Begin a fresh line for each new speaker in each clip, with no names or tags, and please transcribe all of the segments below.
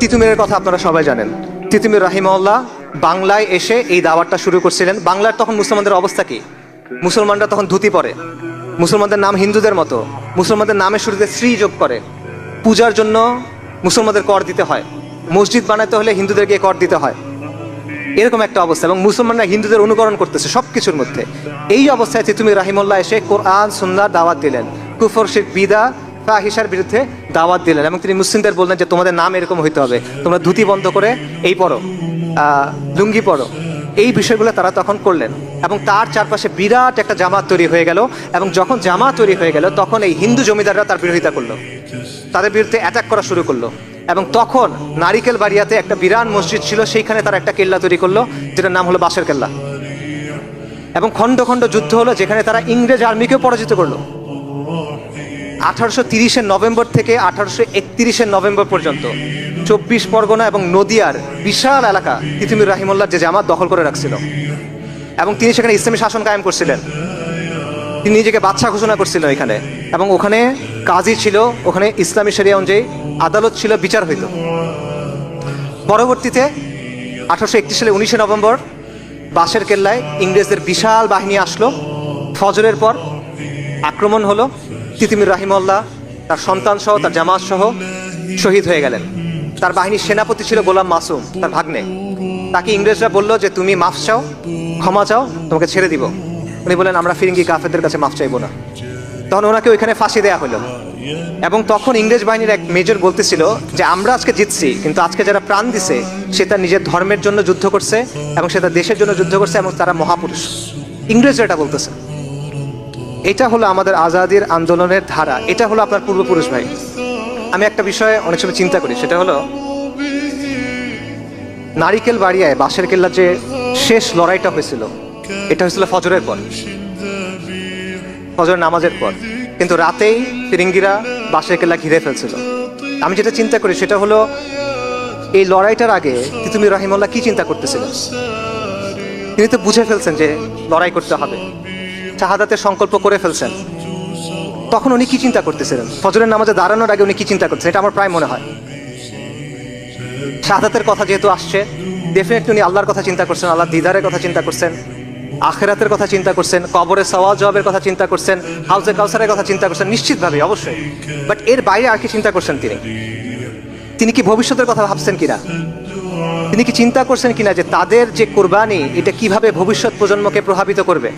তিতুমিরের কথা আপনারা সবাই জানেন। তিতুমির রাহিমউল্লাহ বাংলায় এসে এই দাওয়াতটা শুরু করছিলেন। বাংলার তখন মুসলমানদের অবস্থা কি? মুসলমানরা তখন ধুতি পরে। মুসলমানদের নাম হিন্দুদের মতো। মুসলমানদের নামের শুরুতে শ্রী যোগ করে। পূজার জন্য মুসলমানদের কর দিতে হয়। মসজিদ বানাতে হলে হিন্দুদেরকে কর দিতে হয়। এরকম একটা অবস্থা এবং মুসলমানরা হিন্দুদের অনুকরণ করতেছে সব কিছুর মধ্যে। এই অবস্থায় তিতুমির রাহিমুল্লাহ এসে কোরআন সুন্নার দাওয়াত দিলেন। কুফর শেখ বিদা ফাহিসার বিরুদ্ধে দাওয়াত দিলেন এবং তিনি মুসলিমদের বললেন যে তোমাদের নাম এরকম হইতে হবে। তোমরা ধুতি বন্ধ করে এই পড়ো লুঙ্গি পড়ো। এই বিষয়গুলো তারা তখন করলেন এবং তার চারপাশে বিরাট একটা জামাত তৈরি হয়ে গেল এবং যখন জামাত তৈরি হয়ে গেল, তখন এই হিন্দু জমিদাররা তার বিরোধিতা করল। তাদের বিরুদ্ধে অ্যাটাক করা শুরু করল এবং তখন নারিকেল বাড়িয়াতে একটা বিরাট মসজিদ ছিল, সেইখানে তারা একটা কেল্লা তৈরি করল, যেটার নাম হলো বাসের কেল্লা। এবং খণ্ড খণ্ড যুদ্ধ হলো, যেখানে তারা ইংরেজ আর্মিকেও পরাজিত করল। আঠারোশো তিরিশের নভেম্বর থেকে আঠারোশো একত্রিশের নভেম্বর পর্যন্ত চব্বিশ পরগনা এবং নদিয়ার বিশাল এলাকা তিতুমির রাহিমুল্লাহ যে জামাত দখল করে রাখছিল। এবং তিনি সেখানে ইসলামী শাসন কায়েম করছিলেন। তিনি নিজেকে বাদশাহ ঘোষণা করছিলেন এখানে। এবং ওখানে কাজী ছিল, ওখানে ইসলামী শরিয়া অনুযায়ী আদালত ছিল, বিচার হইত। পরবর্তীতে আঠারোশো একত্রিশ সালে উনিশে নভেম্বর বাসের কেল্লায় ইংরেজদের বিশাল বাহিনী আসলো। ফজরের পর আক্রমণ হলো। তিতিমির রাহিমল্লাহ তার সন্তান সহ, তার জামাত সহ শহীদ হয়ে গেলেন। তার বাহিনীর সেনাপতি ছিল গোলাম মাসুম, তার ভাগ্নে। তাকে ইংরেজরা বলল যে, তুমি মাফ চাও, ক্ষমা চাও, তোমাকে ছেড়ে দিব। উনি বলেন আমরা ফিরিঙ্গি কাফেরদের কাছে মাফ চাইব না। তখন ওনাকে ওইখানে ফাঁসি দেওয়া হলো। এবং তখন ইংরেজ বাহিনীর এক মেজর বলতেছিল যে, আমরা আজকে জিতছি, কিন্তু আজকে যারা প্রাণ দিছে, সে তার নিজের ধর্মের জন্য যুদ্ধ করছে এবং সে তার দেশের জন্য যুদ্ধ করছে এবং তারা মহাপুরুষ। ইংরেজরা এটা বলতেছে। এটা হলো আমাদের আজাদির আন্দোলনের ধারা। এটা হলো আপনার পূর্বপুরুষ ভাই। আমি একটা বিষয়ে অনেক সময় চিন্তা করি, সেটা হলো নারিকেল বাড়িয়ায় বাঁশের কেল্লার যে শেষ লড়াইটা হয়েছিল, এটা হয়েছিল ফজরের পর। ফজর নামাজের পর। কিন্তু রাতেই ফিরিঙ্গিরা বাঁশের কেল্লা ঘিরে ফেলছিল। আমি যেটা চিন্তা করি, সেটা হলো এই লড়াইটার আগে তিতুমির রাহিমুল্লাহ কি চিন্তা করতেছিলেন? তিনি তো বুঝে ফেলছেন যে লড়াই করতে হবে। শাহাদাতের সংকল্প করে ফেলছেন। তখন উনি কি চিন্তা করতেছিলেন? ফজরের নামাজে দাঁড়ানোর আগে উনি কি চিন্তা করতেছেন এটা আমার প্রায় মনে হয়। শাহাদাতের কথা যেহেতু আসছে ডেফিনেটলি উনি আল্লাহর কথা চিন্তা করছেন আল্লাহ দিদারের কথা চিন্তা করছেন, আখেরাতের কথা চিন্তা করছেন কবরের সওয়াল জবাবের কথা চিন্তা করছেন, হাউজে কাউসারের কথা চিন্তা করছেন, নিশ্চিতভাবে, অবশ্যই। বাট এর বাইরে আর কি চিন্তা করছেন তিনি? তিনি কি ভবিষ্যতের কথা ভাবছেন কিনা? তিনি কি চিন্তা করছেন কিনা যে তাদের যে কোরবানি, এটা কীভাবে ভবিষ্যৎ প্রজন্মকে প্রভাবিত করবে?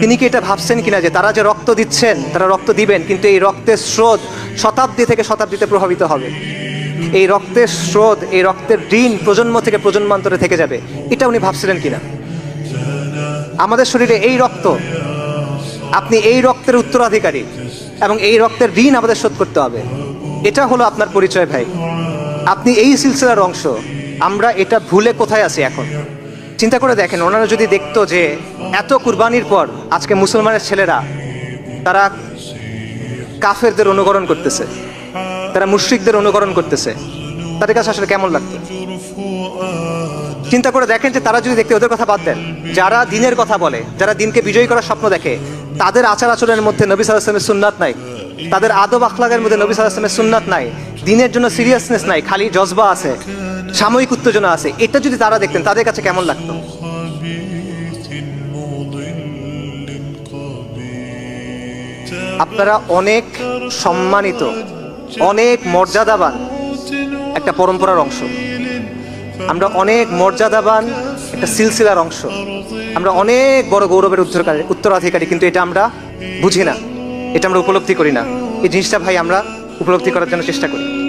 তিনি কি এটা ভাবছেন কিনা যে তারা যে রক্ত দিচ্ছেন, তারা রক্ত দিবেন, কিন্তু এই রক্তের স্রোত শতাব্দী থেকে শতাব্দীতে প্রভাবিত হবে। এই রক্তের স্রোত, এই রক্তের ঋণ প্রজন্ম থেকে প্রজন্মান্তরে থেকে যাবে। এটা উনি ভাবছিলেন কিনা? আমাদের শরীরে এই রক্ত, আপনি এই রক্তের উত্তরাধিকারী এবং এই রক্তের ঋণ আমাদের শোধ করতে হবে। এটা হলো আপনার পরিচয় ভাই। আপনি এই সিলসিলার অংশ। আমরা এটা ভুলে কোথায় আছি এখন? চিন্তা করে দেখেন, ওনারা যদি দেখতো যে এত কুরবানির পর আজকে মুসলমানের ছেলেরা, তারা কাফেরদের অনুকরণ করতেছে, তারা মুশ্রিকদের অনুকরণ করতেছে, তাদের কাছে আসলে কেমন লাগতো? চিন্তা করে দেখেন যে তারা যদি দেখতে, ওদের কথা বাদ দেন। যারা দিনের কথা বলে, যারা দিনকে বিজয়ী করার স্বপ্ন দেখে, তাদের আচার আচরণের মধ্যে নবী সাল্লাহামের সুন্নাত নাই। তাদের আদব আখলাগের মধ্যে নবী সাল্লাহামের সুন্নাত নাই, দিনের জন্য সিরিয়াসনেস নাই, খালি জজবা আছে, সাময়িক উত্তেজনা আছে। এটা যদি তারা দেখতেন, তাদের কাছে কেমন লাগতো? আপনারা অনেক সম্মানিত, অনেক মর্যাদাবান একটা পরম্পরার অংশ। আমরা অনেক মর্যাদাবান একটা সিলসিলার অংশ। আমরা অনেক বড় গৌরবের উত্তরাধিকারী, কিন্তু এটা আমরা বুঝি না। এটা আমরা উপলব্ধি করি না। এই জিনিসটা ভাই আমরা উপলব্ধি করার জন্য চেষ্টা করি।